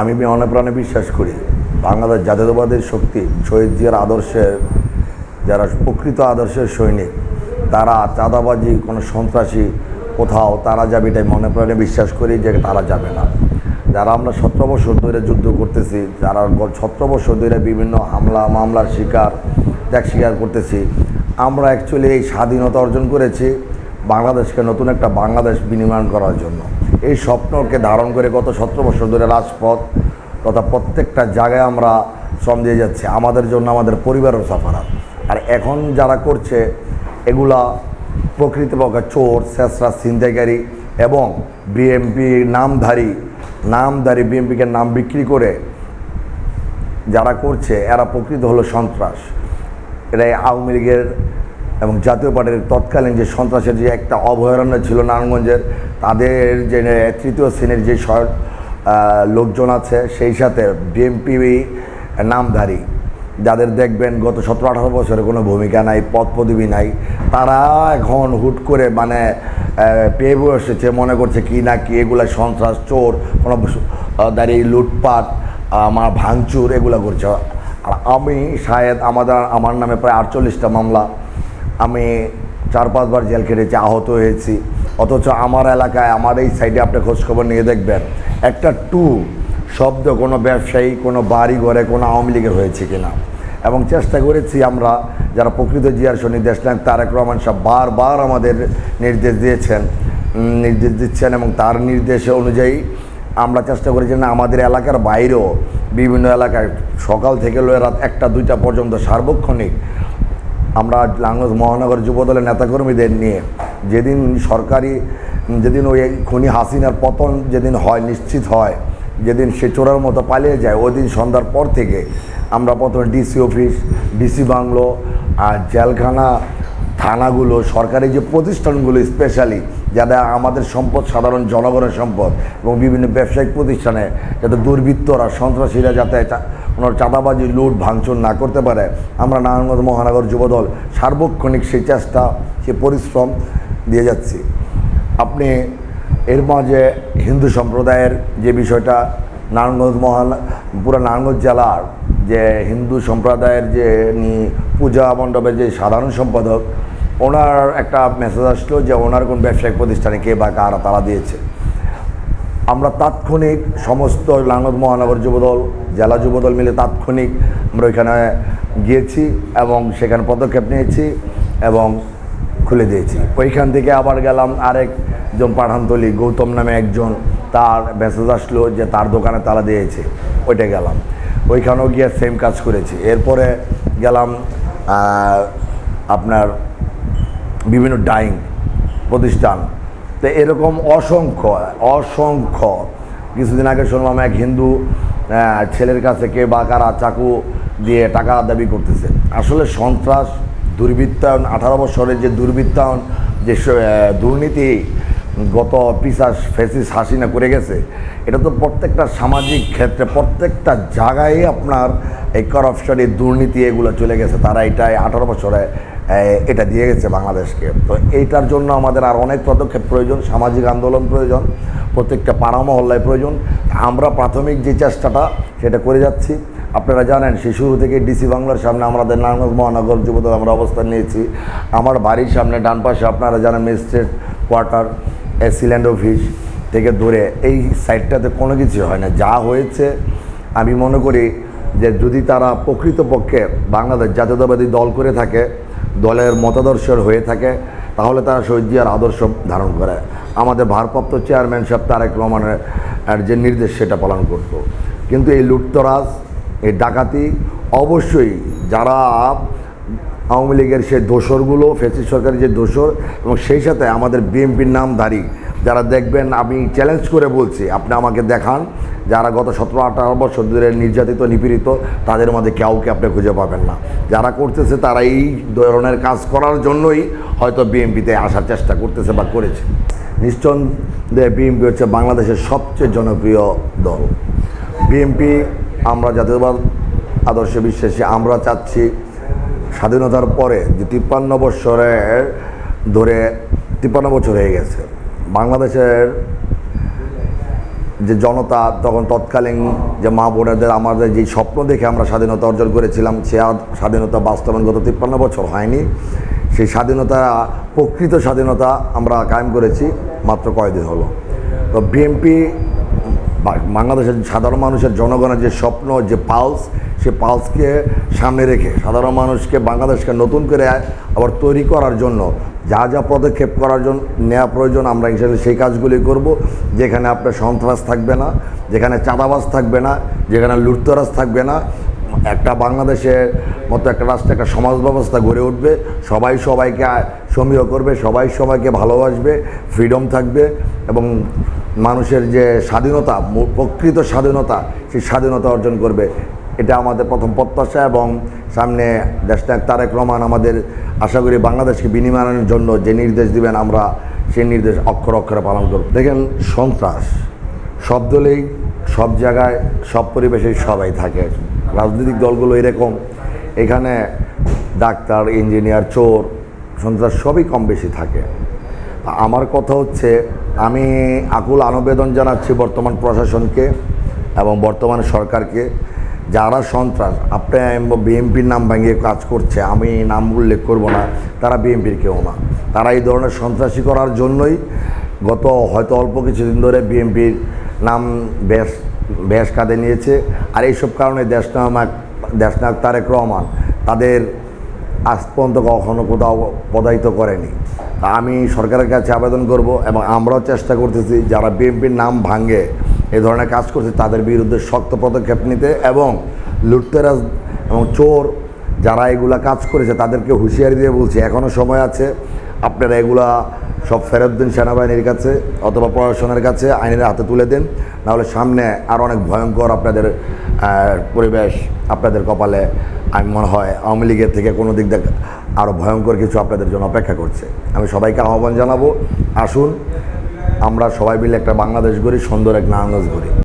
আমি মনে প্রাণে বিশ্বাস করি। বাংলাদেশ জাতীয়তাবাদের শক্তি শহীদ জিয়ার আদর্শের যারা প্রকৃত আদর্শের সৈনিক, তারা চাঁদাবাজি, কোনো সন্ত্রাসী কোথাও, তারা যাবে এটাই মনে প্রাণে বিশ্বাস করি যে তারা যাবে না। যারা আমরা সতেরো বছর ধরে যুদ্ধ করতেছি, যারা সতেরো বছর ধরে বিভিন্ন হামলা, মামলার শিকার, ত্যাগ স্বীকার করতেছি, আমরা অ্যাকচুয়ালি এই স্বাধীনতা অর্জন করেছি বাংলাদেশকে নতুন একটা বাংলাদেশ বিনির্মাণ করার জন্য। এই স্বপ্নকে ধারণ করে গত সতেরো বছর ধরে রাজপথ তথা প্রত্যেকটা জায়গায় আমরা শ্রম দিয়ে যাচ্ছি। আমাদের জন্য আমাদের পরিবারও সাফারাত। আর এখন যারা করছে, এগুলা প্রকৃতপক্ষে চোর, শেষরা ছিনতাইকারী এবং বিএমপি নামধারী নামধারী বিএমপিকে নাম বিক্রি করে যারা করছে, এরা প্রকৃত হলো সন্ত্রাস। এই আওয়ামী লীগের এবং জাতীয় পার্টির তৎকালীন যে সন্ত্রাসের যে একটা অভয়ারণ্য ছিল নারায়ণগঞ্জের, তাদের যে তৃতীয় শ্রেণির যে লোকজন আছে, সেই সাথে বিএমপি নামধারী, যাদের দেখবেন গত সতেরো আঠারো বছরে কোনো ভূমিকা নাই পদ পদবি নাই, তারা এখন হুট করে মানে পেয়ে বসেছে, মনে করছে কি না কি, এগুলা সন্ত্রাস, চোর, কোনো দাঁড়িয়ে লুটপাট আমার ভাঙচুর, এগুলো করছে। আর আমি শায়দ আমাদের, আমার নামে প্রায় আটচল্লিশটা মামলা আমি চার পাঁচবার জেল খেটেছি, আহত হয়েছি। অথচ আমার এলাকায়, আমার এই সাইডে আপনি খোঁজখবর নিয়ে দেখবেন, একটা টু শব্দ কোনো ব্যবসায়ী, কোনো বাড়ি ঘরে কোনো আওয়ামী লীগের হয়েছে কিনা। এবং চেষ্টা করেছি আমরা, যারা প্রকৃত জিয়ার সৈনিক, দেশনায়ক তারেক রহমান সাহেব বারবার আমাদের নির্দেশ দিয়েছেন নির্দেশ দিচ্ছেন এবং তার নির্দেশে অনুযায়ী আমরা চেষ্টা করেছি না, আমাদের এলাকার বাইরেও বিভিন্ন এলাকায় সকাল থেকে লয়ে রাত একটা, দুইটা পর্যন্ত সার্বক্ষণিক আমরা লাঙ্গস মহানগর যুবদলের নেতাকর্মীদের নিয়ে যেদিন সরকারি, যেদিন ওই খনি হাসিনার পতন যেদিন হয়, নিশ্চিত হয়, যেদিন সে চোরার মতো পালিয়ে যায়, ওই দিন সন্ধ্যার পর থেকে আমরা প্রথমে ডিসি অফিস, ডিসি বাংলো, আর জেলখানা থানাগুলো, সরকারি যে প্রতিষ্ঠানগুলো স্পেশালি যারা আমাদের সম্পদ, সাধারণ জনগণের সম্পদ এবং বিভিন্ন ব্যবসায়িক প্রতিষ্ঠানে যাতে দুর্বৃত্তরা, সন্ত্রাসীরা যাতে কোনো চাঁদাবাজি লুট, ভাঙচুর না করতে পারে। আমরা নারায়ণগঞ্জ মহানগর যুবদল সার্বক্ষণিক সেই চেষ্টা, সে পরিশ্রম দিয়ে যাচ্ছি। আপনি এর মাঝে হিন্দু সম্প্রদায়ের যে বিষয়টা, নারায়ণগঞ্জ মহান, পুরো নারায়ণগঞ্জ জেলার যে হিন্দু সম্প্রদায়ের যে পূজা মণ্ডপের যে সাধারণ সম্পাদক, ওনার একটা মেসেজ আসলো যে ওনার কোন ব্যবসায়িক প্রতিষ্ঠানে কে বা কারা তারা দিয়েছে। আমরা তাৎক্ষণিক সমস্ত লাঙ্গত মহানগর যুবদল, জেলা যুবদল মিলে তাৎক্ষণিক আমরা ওইখানে গিয়েছি এবং সেখানে পদক্ষেপ নিয়েছি এবং খুলে দিয়েছি। ওইখান থেকে আবার গেলাম আরেকজন পাঠানতলি, গৌতম নামে একজন, তার মেসেজ আসলো যে তার দোকানে তালা দিয়েছে। ওইটা গেলাম। ওইখানেও গিয়ে সেম কাজ করেছি। এরপরে গেলাম আপনার বিভিন্ন ডাইং প্রতিষ্ঠান তো এরকম অসংখ্য অসংখ্য। কিছুদিন আগে শুনলাম এক হিন্দু ছেলের কাছে কে বা কারা চাকু দিয়ে টাকা দাবি করতেছে। আসলে সন্ত্রাস, দুর্বৃত্তায়ন, আঠারো বছরের যে দুর্বৃত্তায়ন, যে দুর্নীতি গত পিসাস, ফেসিস হাসিনা করে গেছে, এটা তো প্রত্যেকটা সামাজিক ক্ষেত্রে, প্রত্যেকটা জায়গায় আপনার এই করাপশন এই দুর্নীতি এগুলো চলে গেছে। তারা এটাই আঠারো বছরে এটা দিয়ে গেছে বাংলাদেশকে। তো এইটার জন্য আমাদের আর অনেক পদক্ষেপ প্রয়োজন, সামাজিক আন্দোলন প্রয়োজন, প্রত্যেকটা পাড়া মহল্লায় প্রয়োজন। আমরা প্রাথমিক যে চেষ্টাটা, সেটা করে যাচ্ছি। আপনারা জানেন সেই শুরু থেকে ডিসি বাংলার সামনে আমাদের নারায়ণগঞ্জ মহানগর যুবদল আমরা অবস্থান নিয়েছি। আমার বাড়ির সামনে, ডান পাশে আপনারা জানেন, ম্যাজিস্ট্রেট কোয়ার্টার সিল্যান্ড অফিস থেকে ধরে এই সাইডটাতে কোনো কিছু হয় না। যা হয়েছে, আমি মনে করি যে যদি তারা প্রকৃতপক্ষে বাংলাদেশ জাতীয়তাবাদী দল করে থাকে দলের মতাদর্শের হয়ে থাকে, তাহলে তারা শহীদ জিয়ার আদর্শ ধারণ করে। আমাদের ভারপ্রাপ্ত চেয়ারম্যান সাহেব তারেক রহমানের যে নির্দেশ, সেটা পালন করত। কিন্তু এই লুটতরাজ, এই ডাকাতি, অবশ্যই যারা আওয়ামী লীগের সেই দোসরগুলো, ফেসি সরকারের যে দোসর, এবং সেই সাথে আমাদের বিএনপির নামধারী, যারা দেখবেন, আমি চ্যালেঞ্জ করে বলছি, আপনি আমাকে দেখান যারা গত সতেরো আঠারো বছর ধরে নির্যাতিত, নিপীড়িত, তাদের মধ্যে কাউকে আপনি খুঁজে পাবেন না। যারা করতেছে তারা এই ধরনের কাজ করার জন্যই হয়তো বিএনপিতে আসার চেষ্টা করতেছে বা করেছে। নিঃসন্দেহে বিএনপি হচ্ছে বাংলাদেশের সবচেয়ে জনপ্রিয় দল। বিএনপি, আমরা জাতীয়বাদ, আদর্শে বিশ্বাসী, আমরা চাচ্ছি স্বাধীনতার পরে যে তিপ্পান্ন বছরের ধরে, তিপ্পান্ন বছর হয়ে গেছে। বাংলাদেশের যে জনতা তখন তৎকালীন যে মা বোনেদের, আমাদের যে স্বপ্ন দেখে আমরা স্বাধীনতা অর্জন করেছিলাম, সে আর স্বাধীনতা বাস্তবায়ন গত তিপ্পান্ন বছর হয়নি। সেই স্বাধীনতা, প্রকৃত স্বাধীনতা আমরা কায়েম করেছি মাত্র কয়দিন হলো। তো বিএনপি বাংলাদেশের সাধারণ মানুষের জনগণের যে স্বপ্ন, যে পালস, সে পালসকে সামনে রেখে সাধারণ মানুষকে বাংলাদেশকে নতুন করে আবার তৈরি করার জন্য যা যা পদক্ষেপ করার জন্য নেওয়া প্রয়োজন আমরা ইনশাল্লাহ সেই কাজগুলি করব। যেখানে আপনার সন্ত্রাস থাকবে না, যেখানে চাঁদাবাজ থাকবে না, যেখানে লুটতরাজ থাকবে না একটা বাংলাদেশের মতো একটা রাষ্ট্রে, একটা সমাজ ব্যবস্থা গড়ে উঠবে। সবাই সবাইকে সমীহ করবে, সবাই সবাইকে ভালোবাসবে ফ্রিডম থাকবে এবং মানুষের যে স্বাধীনতা প্রকৃত স্বাধীনতা, সেই স্বাধীনতা অর্জন করবে। এটা আমাদের প্রথম প্রত্যাশা এবং সামনে দেশনায়ক তারেক রহমান আমাদের আশা করি বাংলাদেশকে বিনিময়ের জন্য যে নির্দেশ দিবেন, আমরা সেই নির্দেশ অক্ষর অক্ষরে পালন করব। দেখেন সন্ত্রাস, সব দলেই, সব জায়গায়, সব পরিবেশে সবাই থাকে। রাজনৈতিক দলগুলো এরকম। এখানে ডাক্তার, ইঞ্জিনিয়ার, চোর, সন্ত্রাস সবই কম বেশি থাকে। আমার কথা হচ্ছে, আমি আকুল আনবেদন জানাচ্ছি বর্তমান প্রশাসনকে এবং বর্তমান সরকারকে। যারা সন্ত্রাস, আপনি বিএনপির নাম ভাঙিয়ে কাজ করছে, আমি নাম উল্লেখ করব না, তারা বিএনপির কেউ না। তারা এই ধরনের সন্ত্রাসী করার জন্যই গত হয়তো অল্প কিছুদিন ধরে বিএনপির নাম বেশ বেশ কাঁধে নিয়েছে। আর এইসব কারণে দেশনায়ক দেশনায়ক তারেক রহমান তাদের আজ পর্যন্ত কখনো কোথাও পদায়িত করেনি। তা আমি সরকারের কাছে আবেদন করব এবং আমরাও চেষ্টা করতেছি যারা বিএনপির নাম ভাঙে এ ধরনের কাজ করছে তাদের বিরুদ্ধে শক্ত পদক্ষেপ নিতে এবং লুটতেরাজ এবং চোর যারা এগুলা কাজ করেছে তাদেরকে হুঁশিয়ারি দিয়ে বলছি এখনও সময় আছে। আপনারা এগুলা সব ফেরত দিন সেনাবাহিনীর কাছে অথবা প্রশাসনের কাছে, আইনের হাতে তুলে দিন। নাহলে সামনে আরও অনেক ভয়ঙ্কর আপনাদের পরিবেশ আপনাদের কপালে, আমি মনে হয় আওয়ামী লীগের থেকে কোনো দিক দেখ আরও ভয়ঙ্কর কিছু আপনাদের জন্য অপেক্ষা করছে। আমি সবাইকে আহ্বান জানাব, আসুন, আমরা সবাই মিলে একটা বাংলাদেশ গড়ি, সুন্দর এক নারায়ণগঞ্জ গড়ি।